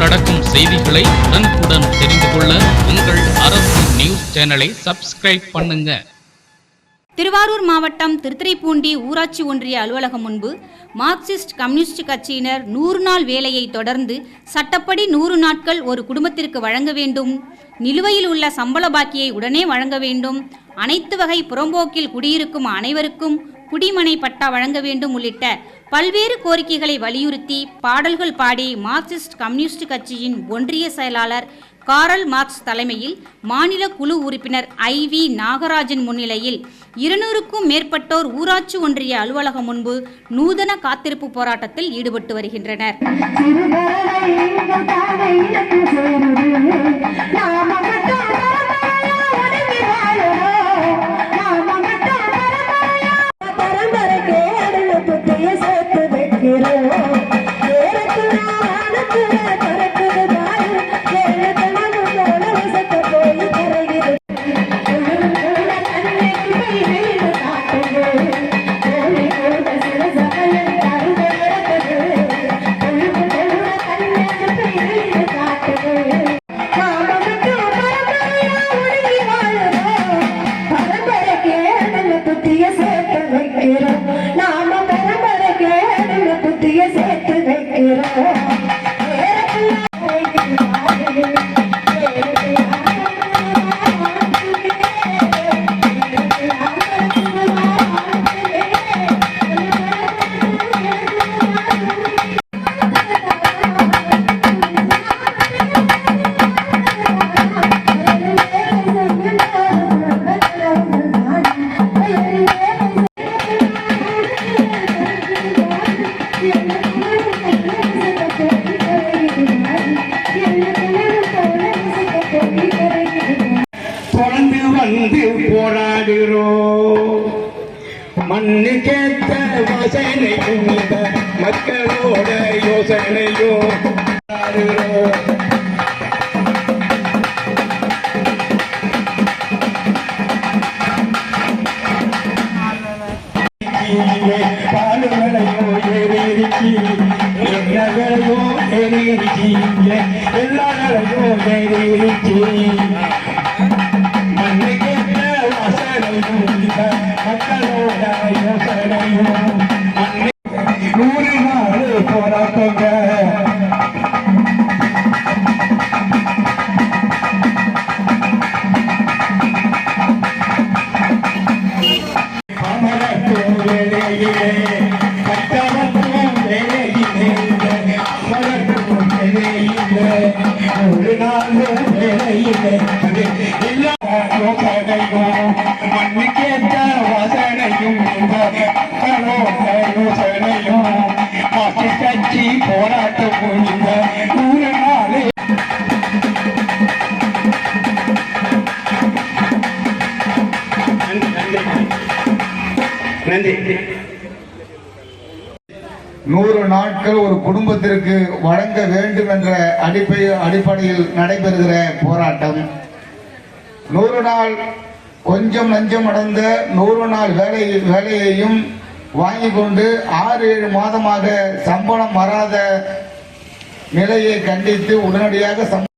நடக்கும் செய்திகளை உடனுக்குடன் தெரிந்து கொள்ள உங்கள் அரசு நியூஸ் சேனலை சப்ஸ்கிரைப் பண்ணுங்க. திருவாரூர் மாவட்டம் திருத்துறைப்பூண்டி ஊராட்சி ஒன்றிய அலுவலகம் முன்பு மார்க்சிஸ்ட் கம்யூனிஸ்ட் கட்சியினர் நூறு நாள் வேலையை தொடர்ந்து சட்டப்படி நூறு நாட்கள் ஒரு குடும்பத்திற்கு வழங்க வேண்டும் நிலுவையில் உள்ள சம்பள பாக்கியை உடனே வழங்க வேண்டும் அனைத்து வகை புறம்போக்கில் குடியிருக்கும் அனைவருக்கும் குடிமனை பட்டா வழங்க வேண்டும் உள்ளிட்ட பல்வேறு கோரிக்கைகளை வலியுறுத்தி பாடல்கள் பாடி மார்க்சிஸ்ட் கம்யூனிஸ்ட் கட்சியின் ஒன்றிய செயலாளர் காரல் மார்க்ஸ் தலைமையில் மாநில குழு உறுப்பினர் ஐ வி நாகராஜன் முன்னிலையில் இருநூறுக்கும் மேற்பட்டோர் ஊராட்சி ஒன்றிய அலுவலகம் முன்பு நூதன காத்திருப்பு போராட்டத்தில் ஈடுபட்டு வருகின்றனர். தொடர்ந்து மண்ணு கேத்த வாசனை உள்ள மக்களோட யோசனையும் போராடுகிறோம் பாலுகளையோ போராட்டங்க ஒரு நாள் வேலையிலே அது எல்லா யோசனையும் மண்ணுக்கேற்ற வாசனையும் இந்த மக்களோட யோசனையும். கட்சி போராட்டம் நூறு நாள் நன்றி. நூறு நாட்கள் ஒரு குடும்பத்திற்கு வழங்க வேண்டும் என்ற அடிப்படை அடிப்படையில் நடைபெறுகிற போராட்டம். நூறு நாள் கொஞ்சம் நஞ்சம் அடைந்த நூறு நாள் வேலை வேலையையும் வாங்கி கொண்டு ஆறு ஏழு மாதமாக சம்பளம் வராத நிலையை கண்டித்து உடனடியாக